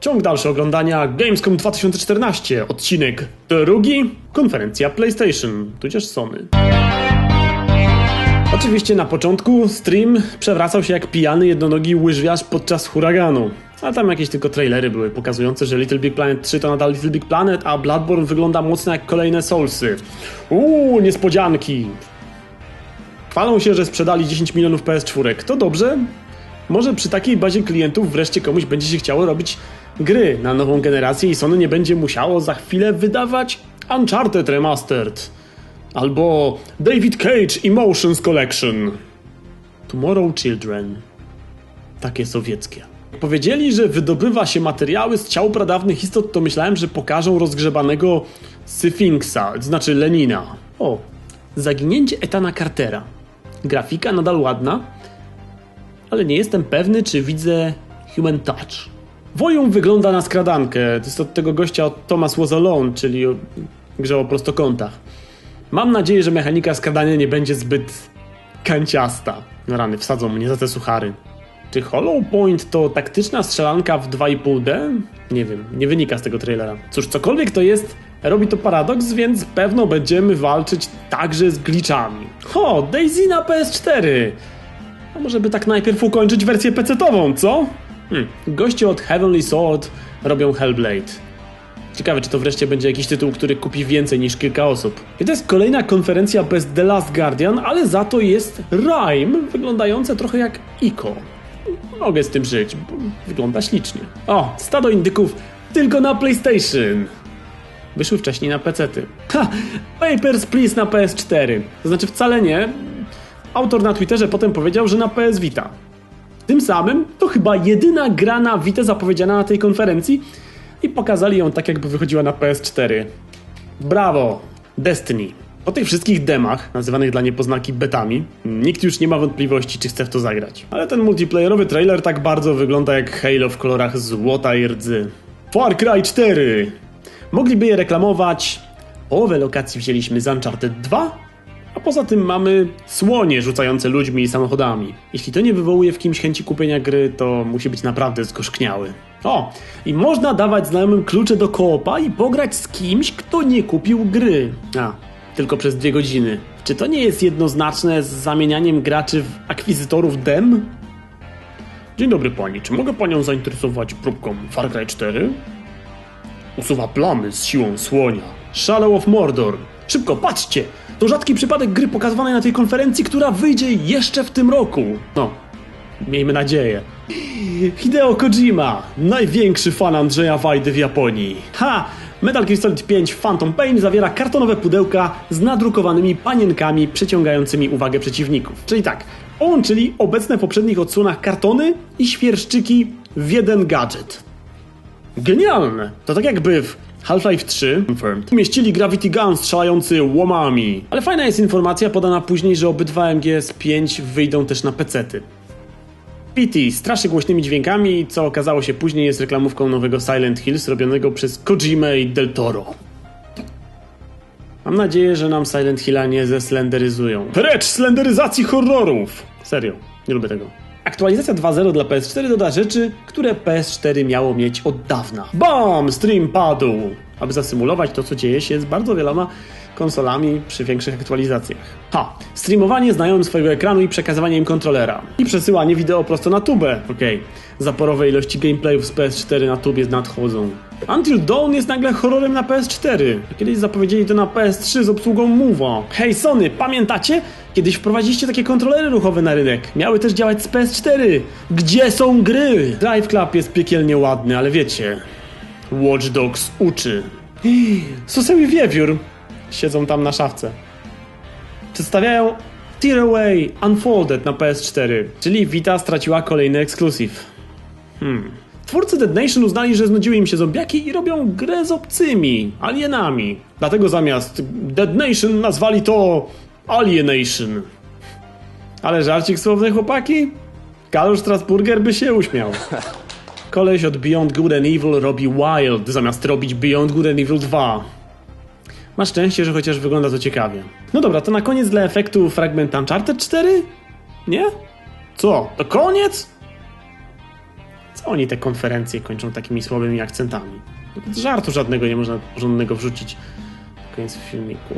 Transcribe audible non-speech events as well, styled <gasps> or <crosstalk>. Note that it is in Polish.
Ciąg dalszy oglądania Gamescom 2014, odcinek drugi, konferencja PlayStation, tudzież Sony. Oczywiście na początku stream przewracał się jak pijany jednonogi łyżwiarz podczas huraganu. A tam jakieś tylko trailery były pokazujące, że Little Big Planet 3 to nadal Little Big Planet, a Bloodborne wygląda mocno jak kolejne Soulsy. Uuu, niespodzianki! Chwalą się, że sprzedali 10 milionów PS4. To dobrze? Może przy takiej bazie klientów wreszcie komuś będzie się chciało robić gry na nową generację i Sony nie będzie musiało za chwilę wydawać Uncharted Remastered albo David Cage Emotions Collection. Tomorrow Children. Takie sowieckie. Powiedzieli, że wydobywa się materiały z ciał pradawnych istot, to myślałem, że pokażą rozgrzebanego Syfinksa, znaczy Lenina. O, zaginięcie Etana Cartera. Grafika nadal ładna, ale nie jestem pewny, czy widzę Human Touch. Woją wygląda na skradankę. To jest od tego gościa od Thomas Was Alone, czyli grze o prostokątach. Mam nadzieję, że mechanika skradania nie będzie zbyt kanciasta. No rany, wsadzą mnie za te suchary. Czy Hollow Point to taktyczna strzelanka w 2,5D? Nie wiem, nie wynika z tego trailera. Cóż, cokolwiek to jest, robi to paradoks, więc pewno będziemy walczyć także z glitchami. O, Daisy na PS4! A może by tak najpierw ukończyć wersję PC-tową, co? Hmm. Goście od Heavenly Sword robią Hellblade. Ciekawe, czy to wreszcie będzie jakiś tytuł, który kupi więcej niż kilka osób. I to jest kolejna konferencja bez The Last Guardian, ale za to jest Rime, wyglądające trochę jak Ico. Mogę z tym żyć, wygląda ślicznie. O, stado indyków tylko na PlayStation. Wyszły wcześniej na PC-ty. Ha! Papers, Please na PS4. To znaczy wcale nie. Autor na Twitterze potem powiedział, że na PS Vita. Tym samym to chyba jedyna gra na Vita zapowiedziana na tej konferencji i pokazali ją tak, jakby wychodziła na PS4. Brawo! Destiny. Po tych wszystkich demach, nazywanych dla niepoznaki betami, nikt już nie ma wątpliwości, czy chce w to zagrać. Ale ten multiplayerowy trailer tak bardzo wygląda jak Halo w kolorach złota i rdzy. Far Cry 4! Mogliby je reklamować. Połowę lokacji wzięliśmy z Uncharted 2, a poza tym mamy słonie rzucające ludźmi i samochodami. Jeśli to nie wywołuje w kimś chęci kupienia gry, to musi być naprawdę zgorzkniały. O, i można dawać znajomym klucze do koopa i pograć z kimś, kto nie kupił gry. A, tylko przez dwie godziny. Czy to nie jest jednoznaczne z zamienianiem graczy w akwizytorów dem? Dzień dobry pani, czy mogę panią zainteresować próbką Far Cry 4? Usuwa plamy z siłą słonia. Shadow of Mordor. Szybko, patrzcie! To rzadki przypadek gry pokazywanej na tej konferencji, która wyjdzie jeszcze w tym roku. No, miejmy nadzieję. Hideo Kojima, największy fan Andrzeja Wajdy w Japonii. Ha! Metal Gear Solid 5 Phantom Pain zawiera kartonowe pudełka z nadrukowanymi panienkami przyciągającymi uwagę przeciwników. Czyli tak, połączyli obecne w poprzednich odsłonach kartony i świerszczyki w jeden gadżet. Genialne! To tak jakby w Half-Life 3 Confirmed. umieścili Gravity Gun strzelający łomami. Ale fajna jest informacja podana później, że obydwa MGS5 wyjdą też na pecety. PT straszy głośnymi dźwiękami, co okazało się później jest reklamówką nowego Silent Hills robionego przez Kojimę i Del Toro. Mam nadzieję, że nam Silent Hilla nie zeslenderyzują. Precz slenderyzacji horrorów! Serio, nie lubię tego. Aktualizacja 2.0 dla PS4 doda rzeczy, które PS4 miało mieć od dawna. BAM! Stream padł! Aby zasymulować to, co dzieje się z bardzo wieloma konsolami przy większych aktualizacjach. Ha! Streamowanie znajomym swojego ekranu i przekazywanie im kontrolera. I przesyłanie wideo prosto na tubę. Okej. Okay. Zaporowe ilości gameplayów z PS4 na tubie nadchodzą. Until Dawn jest nagle horrorem na PS4. Kiedyś zapowiedzieli to na PS3 z obsługą Move'a. Hej Sony, pamiętacie? Kiedyś wprowadziliście takie kontrolery ruchowe na rynek. Miały też działać z PS4. Gdzie są gry? Drive Club jest piekielnie ładny, ale wiecie... Watch Dogs uczy. <gasps> Suseł wiewiór siedzą tam na szafce. Przedstawiają Tearaway Unfolded na PS4, czyli Vita straciła kolejny ekskluzyw. Hmm. Twórcy Dead Nation uznali, że znudziły im się zombiaki i robią grę z obcymi, alienami. Dlatego zamiast Dead Nation nazwali to Alienation. Ale żarcik słowny, chłopaki? Kalusz Strasburger by się uśmiał. <laughs> Koleś od Beyond Good and Evil robi Wild, zamiast robić Beyond Good and Evil 2. Masz szczęście, że chociaż wygląda to ciekawie. No dobra, to na koniec dla efektu fragment Uncharted 4? Nie? Co? To koniec? Oni te konferencje kończą takimi słabymi akcentami? Żartu żadnego nie można porządnego wrzucić. Koniec filmiku.